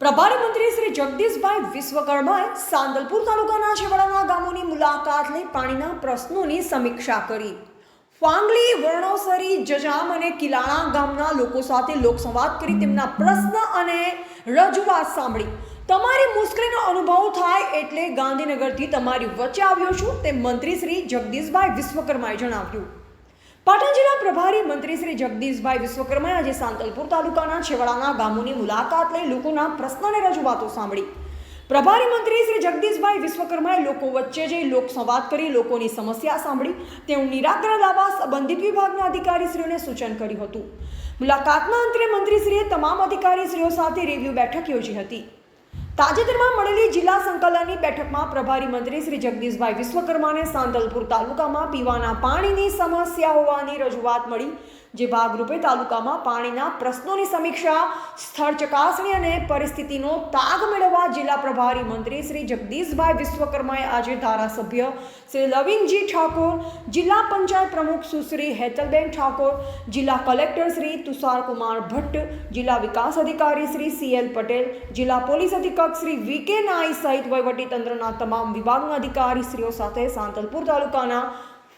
પ્રભારી મંત્રી શ્રી જગદીશભાઈ વિશ્વકર્માએ સાંદલપુર તાલુકાના છેવાડાના ગામોની મુલાકાત લઈ પાણીના પ્રશ્નોની સમીક્ષા કરી. ફાંગલી, વર્ણોસરી, જજામ અને કિલાણા ગામના લોકો સાથે લોકસંવાદ કરી તેમના પ્રશ્ન અને રજૂઆત સાંભળી. તમારી મુશ્કેલીનો અનુભવ થાય એટલે ગાંધીનગરથી તમારી વચ્ચે આવ્યો છું તે મંત્રી શ્રી જગદીશભાઈ વિશ્વકર્માએ જણાવ્યું. પાટણ જિલ્લા પ્રભારી મંત્રી શ્રી જગદીશભાઈ વિશ્વકર્માએ આજે સાંતલપુર તાલુકાના છેવાડાના ગામોની મુલાકાત લઈ લોકોના પ્રશ્નોને રજૂઆતો સાંભળી. પ્રભારી મંત્રી શ્રી જગદીશભાઈ વિશ્વકર્માએ લોકો વચ્ચે જઈ લોકસંવાદ કરી, લોકોની સમસ્યા સાંભળી તેનું નિરાકરણ લાવવા સંબંધિત વિભાગના અધિકારીશ્રીઓને સૂચન કર્યું હતું. મુલાકાતના અંતે મંત્રીશ્રીએ તમામ અધિકારીશ્રીઓ સાથે રિવ્યૂ બેઠક યોજી હતી. તાજેતરમાં મળેલી જિલ્લા સંકલનની બેઠકમાં પ્રભારી મંત્રી શ્રી જગદીશભાઈ વિશ્વકર્માને સાંતલપુર તાલુકામાં પીવાના પાણીની સમસ્યા હોવાની રજૂઆત મળી, જે ભાગરૂપે તાલુકામાં પાણીના પ્રશ્નોની સમીક્ષા, સ્થળ ચકાસણી અને પરિસ્થિતિનો તાગ મેળવવા જિલ્લા પ્રભારી મંત્રી શ્રી જગદીશભાઈ વિશ્વકર્માએ આજે ધારાસભ્ય શ્રી લવિંગજી ઠાકોર, જિલ્લા પંચાયત પ્રમુખ સુશ્રી હેતલબેન ઠાકોર, જિલ્લા કલેક્ટર શ્રી તુષારકુમાર ભટ્ટ, જિલ્લા વિકાસ અધિકારી શ્રી સી એલ પટેલ, જિલ્લા પોલીસ અધિક્ષક શ્રી વી કે નાઈ સહિત વહીવટીતંત્રના તમામ વિભાગના અધિકારીશ્રીઓ સાથે સાંતલપુર તાલુકાના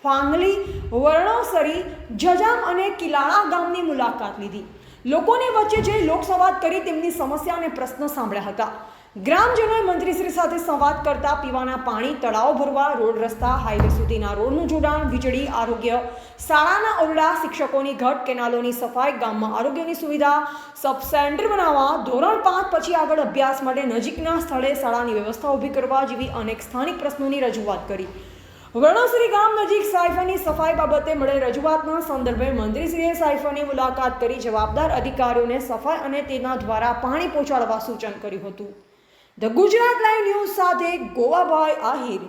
ફાંગલી, વર્ણોસરી, જજામ અને કિલાળા ગામની મુલાકાત લીધી. લોકોની વચ્ચે જઈ લોકસંવાદ કરી તેમની સમસ્યા અને પ્રશ્નો સાંભળ્યા હતા. ગ્રામજનોએ મંત્રીશ્રી સાથે સંવાદ કરતા પીવાના પાણી, તળાવ ભરવા, રોડ રસ્તા, હાઈવે સુધીના રોડનું જોડાણ, વીજળી, આરોગ્ય, શાળાના ઓરડા શિક્ષકોની ઘટ, કેનાલોની સફાઈ, ગામમાં આરોગ્યની સુવિધા, સબ સેન્ટર બનાવવા, ધોરણ પાંચ પછી આગળ અભ્યાસ માટે નજીકના સ્થળે શાળાની વ્યવસ્થા ઊભી કરવા જેવી અનેક સ્થાનિક પ્રશ્નોની રજૂઆત કરી. વર્ણોસરી ગામ નજીક સાયફાની સફાઈ બાબતે મળેલ રજૂઆતના સંદર્ભે મંત્રીશ્રીએ સાયફાની મુલાકાત કરી જવાબદાર અધિકારીઓને સફાઈ અને તેના દ્વારા પાણી પહોંચાડવા સૂચન કર્યું હતું. ધ ગુજરાત લાઈવ ન્યૂઝ સાથે ગોવાભાઈ આહિર.